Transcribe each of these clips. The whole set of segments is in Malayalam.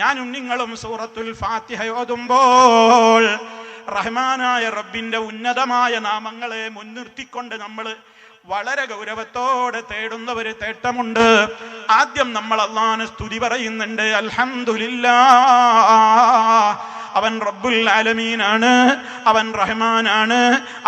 ഞാനും നിങ്ങളും സൂറത്തുൽ ഫാത്തിഹ ഓതുമ്പോൾ റഹ്മാനായ റബ്ബിന്റെ ഉന്നതമായ നാമങ്ങളെ മുൻനിർത്തിക്കൊണ്ട് നമ്മൾ വളരെ ഗൗരവത്തോടെ തേടുന്ന ഒരു തേട്ടമുണ്ട്. ആദ്യം നമ്മൾ അള്ളാന് സ്തുതി പറയുന്നുണ്ട് അൽഹംദുലില്ലാ അവൻ റബ്ബുൽ ആലമീനാണ് അവൻ റഹ്മാനാണ്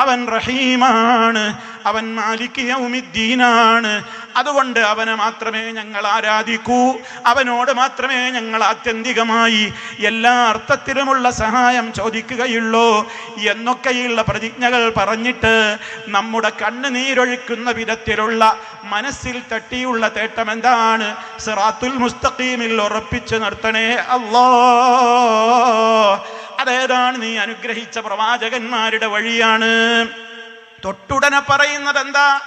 അവൻ റഹീമാണ് അവൻ മാലിക് യൗമിദ്ദീനാണ് അതുകൊണ്ട് അവനെ മാത്രമേ ഞങ്ങൾ ആരാധിക്കൂ. അവനോട് മാത്രമേ ഞങ്ങൾ ആത്യന്തികമായി എല്ലാ അർത്ഥത്തിലുമുള്ള സഹായം ചോദിക്കുകയുള്ളൂ എന്നൊക്കെയുള്ള പ്രതിജ്ഞകൾ പറഞ്ഞിട്ട് നമ്മുടെ കണ്ണുനീരൊഴുക്കുന്ന വിധത്തിലുള്ള മനസ്സിൽ തട്ടിയുള്ള തേട്ടം എന്താണ്? സിറാത്തുൽ മുസ്തഖീമിൽ ഉറപ്പിച്ചു നിർത്തണേ അല്ലാ അതേതാണ് നീ അനുഗ്രഹിച്ച പ്രവാചകന്മാരുടെ വഴിയാണ്. തൊട്ടുടനെ പറയുന്നത് എന്താ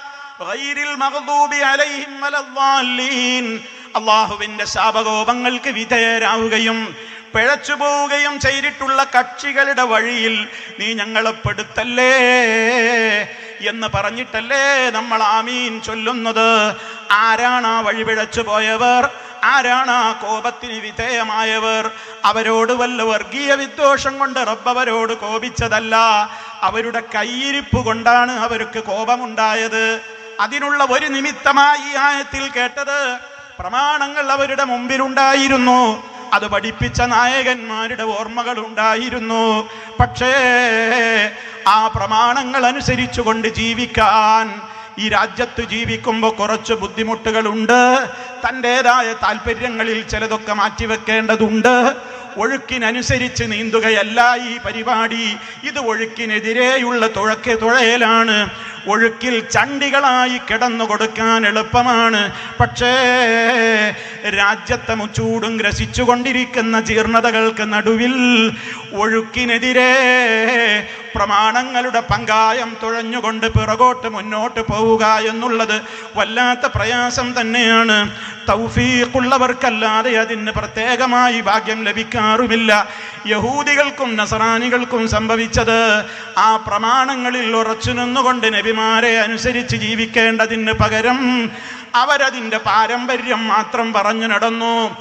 അള്ളാഹുവിന്റെ ശാപകോപങ്ങൾക്ക് വിധേയരാവുകയും പിഴച്ചു പോവുകയും ചെയ്തിട്ടുള്ള കക്ഷികളുടെ വഴിയിൽ നീ ഞങ്ങളെ പെടുത്തല്ലേ എന്ന് പറഞ്ഞിട്ടല്ലേ നമ്മൾ ആമീൻ ചൊല്ലുന്നത്. ആരാണ് ആ വഴി പിഴച്ചു പോയവർ? ആരാണ് ആ കോപത്തിന് വിധേയമായവർ? അവരോട് വല്ല വർഗീയ വിദ്വേഷം കൊണ്ട് റബ്ബവരോട് കോപിച്ചതല്ല. അവരുടെ കയ്യിരിപ്പ് കൊണ്ടാണ് അവർക്ക് കോപമുണ്ടായത്. അതിനുള്ള ഒരു നിമിത്തമായി ഈ ആയത്തിൽ കേട്ടത് പ്രമാണങ്ങൾ അവരുടെ മുമ്പിലുണ്ടായിരുന്നു. അത് പഠിപ്പിച്ച നായകന്മാരുടെ ഓർമ്മകൾ ഉണ്ടായിരുന്നു പക്ഷേ ആ പ്രമാണങ്ങൾ അനുസരിച്ചുകൊണ്ട് ജീവിക്കാൻ ഈ രാജ്യത്ത് ജീവിക്കുമ്പോൾ കുറച്ച് ബുദ്ധിമുട്ടുകളുണ്ട്. തന്റെതായ താല്പര്യങ്ങളിൽ ചിലതൊക്കെ മാറ്റിവെക്കേണ്ടതുണ്ട്. ഒഴുക്കിനനുസരിച്ച് നീന്തുകയല്ല ഈ പരിപാടി. ഇത് ഒഴുക്കിനെതിരെയുള്ള തുഴക്കെ തുഴയലാണ്. ഒഴുക്കിൽ ചണ്ടികളായി കിടന്നു കൊടുക്കാൻ എളുപ്പമാണ്. പക്ഷേ രാജ്യത്തെ മുച്ചൂടും ഗ്രസിച്ചുകൊണ്ടിരിക്കുന്ന ജീർണതകൾക്ക് നടുവിൽ ഒഴുക്കിനെതിരെ പ്രമാണങ്ങളുടെ പങ്കായം തുഴഞ്ഞുകൊണ്ട് പിറകോട്ട് മുന്നോട്ട് പോവുക എന്നുള്ളത് വല്ലാത്ത പ്രയാസം തന്നെയാണ്. തൗഫീഖുള്ളവർക്കല്ലാതെ അതിന് പ്രത്യേകമായി ഭാഗ്യം ലഭിക്കാറുമില്ല. യഹൂദികൾക്കും നസറാനികൾക്കും സംഭവിച്ചത് ആ പ്രമാണങ്ങളിൽ ഉറച്ചു നിന്നുകൊണ്ട് നബിമാരെ അനുസരിച്ച് ജീവിക്കേണ്ടതിന് പകരം അവരതിന്റെ പാരമ്പര്യം മാത്രം പറഞ്ഞു നടന്നു.